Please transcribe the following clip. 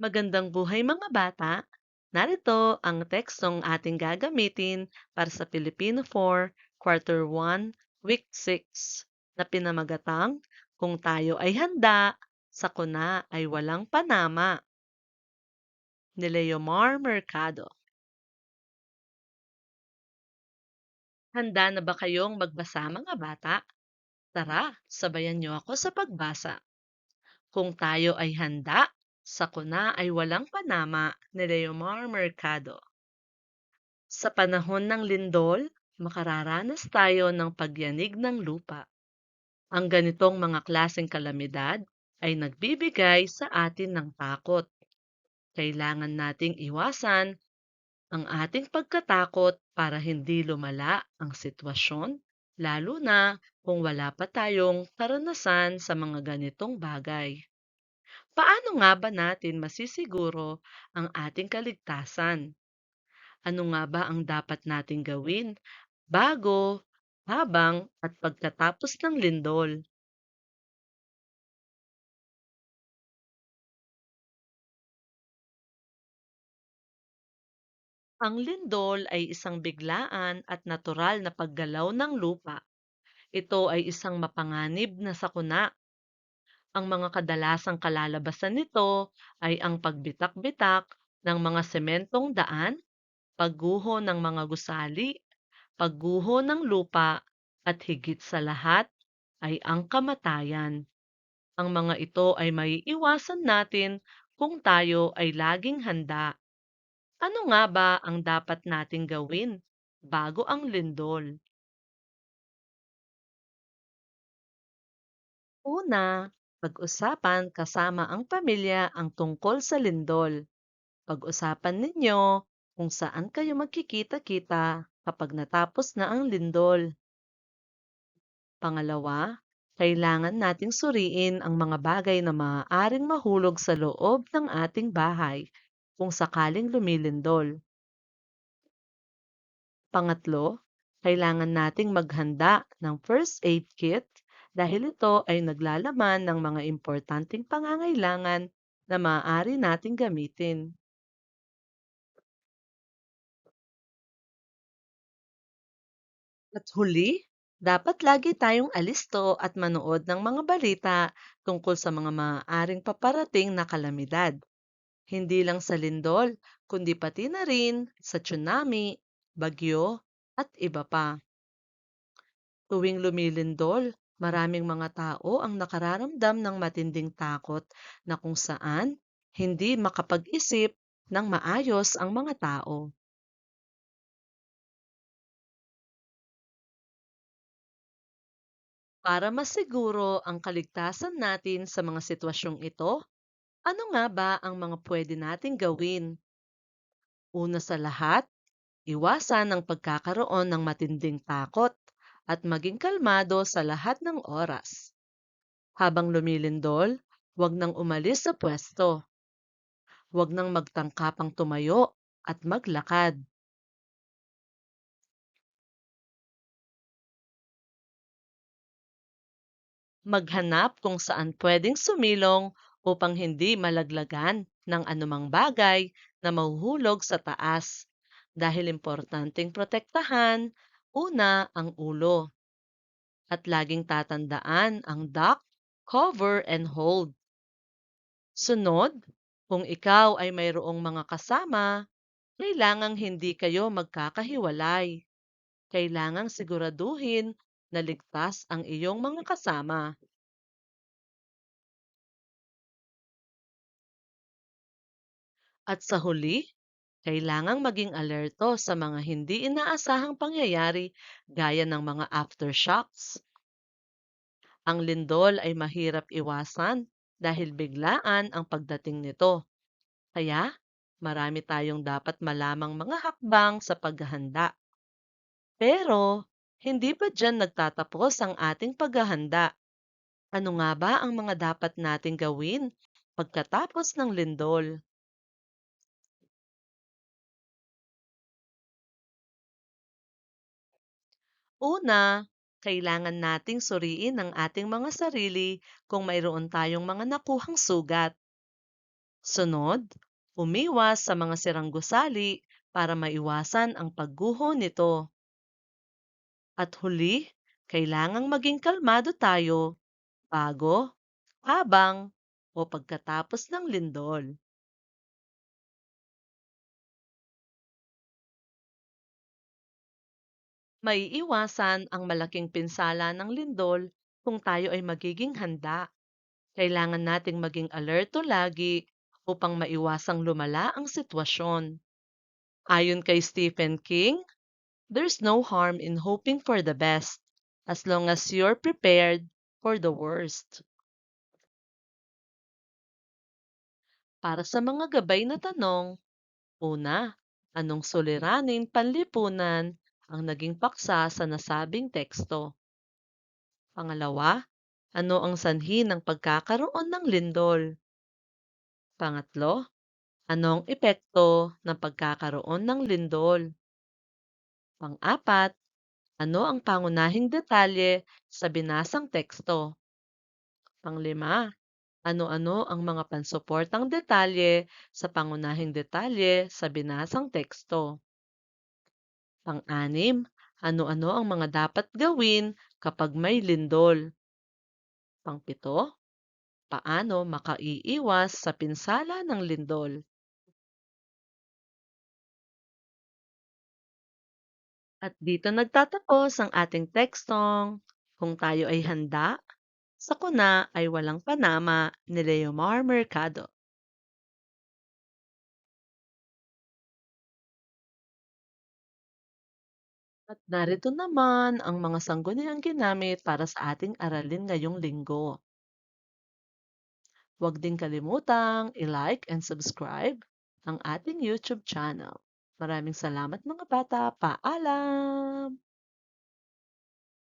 Magandang buhay mga bata! Narito ang tekstong ating gagamitin para sa Filipino 4, Quarter 1, Week 6 na pinamagatang Kung tayo ay handa, sakuna ay walang panama. Ni Leomar Mercado. Handa na ba kayong magbasa mga bata? Tara, sabayan niyo ako sa pagbasa. Kung tayo ay handa, sakuna ay walang panama ni Leomar Mercado. Sa panahon ng lindol, makararanas tayo ng pagyanig ng lupa. Ang ganitong mga klaseng kalamidad ay nagbibigay sa atin ng takot. Kailangan nating iwasan ang ating pagkatakot para hindi lumala ang sitwasyon, lalo na kung wala pa tayong karanasan sa mga ganitong bagay. Paano nga ba natin masisiguro ang ating kaligtasan? Ano nga ba ang dapat nating gawin bago, habang at pagkatapos ng lindol? Ang lindol ay isang biglaan at natural na paggalaw ng lupa. Ito ay isang mapanganib na sakuna. Ang mga kadalasang kalalabasan nito ay ang pagbitak-bitak ng mga sementong daan, pagguho ng mga gusali, pagguho ng lupa, at higit sa lahat ay ang kamatayan. Ang mga ito ay maiiwasan natin kung tayo ay laging handa. Ano nga ba ang dapat nating gawin bago ang lindol? Una, pag-usapan kasama ang pamilya ang tungkol sa lindol. Pag-usapan ninyo kung saan kayo magkikita-kita kapag natapos na ang lindol. Pangalawa, kailangan nating suriin ang mga bagay na maaaring mahulog sa loob ng ating bahay kung sakaling lumilindol. Pangatlo, kailangan nating maghanda ng first aid kit dahil ito ay naglalaman ng mga importanteng pangangailangan na maaari nating gamitin. At huli, dapat lagi tayong alisto at manood ng mga balita tungkol sa mga maaaring paparating na kalamidad. Hindi lang sa lindol, kundi pati na rin sa tsunami, bagyo, at iba pa. Tuwing lumilindol, maraming mga tao ang nakararamdam ng matinding takot na kung saan hindi makapag-isip ng maayos ang mga tao. Para masiguro ang kaligtasan natin sa mga sitwasyong ito, ano nga ba ang mga pwede nating gawin? Una sa lahat, iwasan ang pagkakaroon ng matinding takot at maging kalmado sa lahat ng oras. Habang lumilindol, huwag nang umalis sa pwesto. Huwag nang magtangkapang tumayo at maglakad. Maghanap kung saan pwedeng sumilong upang hindi malaglagan ng anumang bagay na mahuhulog sa taas dahil importanteng protektahan una ang ulo. At laging tatandaan ang duck, cover, and hold. Sunod, kung ikaw ay mayroong mga kasama, kailangang hindi kayo magkakahiwalay. Kailangang siguraduhin na ligtas ang iyong mga kasama. At sa huli, kailangang maging alerto sa mga hindi inaasahang pangyayari gaya ng mga aftershocks. Ang lindol ay mahirap iwasan dahil biglaan ang pagdating nito. Kaya, marami tayong dapat malamang mga hakbang sa paghahanda. Pero, hindi ba dyan nagtatapos ang ating paghahanda? Ano nga ba ang mga dapat nating gawin pagkatapos ng lindol? Una, kailangan nating suriin ang ating mga sarili kung mayroon tayong mga nakuhang sugat. Sunod, umiwas sa mga sirang gusali para maiwasan ang pagguho nito. At huli, kailangang maging kalmado tayo bago, habang, o pagkatapos ng lindol. Maiiwasan ang malaking pinsala ng lindol kung tayo ay magiging handa. Kailangan nating maging alerto lagi upang maiwasang lumala ang sitwasyon. Ayon kay Stephen King, there's no harm in hoping for the best as long as you're prepared for the worst. Para sa mga gabay na tanong, una, anong suliraning panlipunan ang naging paksa sa nasabing teksto? Pangalawa, ano ang sanhi ng pagkakaroon ng lindol? Pangatlo, anong epekto ng pagkakaroon ng lindol? Pang-apat, ano ang pangunahing detalye sa binasang teksto? Panglima, ano-ano ang mga pansuportang detalye sa pangunahing detalye sa binasang teksto? Pang-anim, ano-ano ang mga dapat gawin kapag may lindol? Pangpito, paano makaiiwas sa pinsala ng lindol? At dito nagtatapos ang ating tekstong Kung tayo ay handa, sakuna ay walang panama ni Leomar Mercado. At narito naman ang mga sangguniang ginamit para sa ating aralin ngayong linggo. Huwag din kalimutang i-like and subscribe ang ating YouTube channel. Maraming salamat mga bata. Paalam!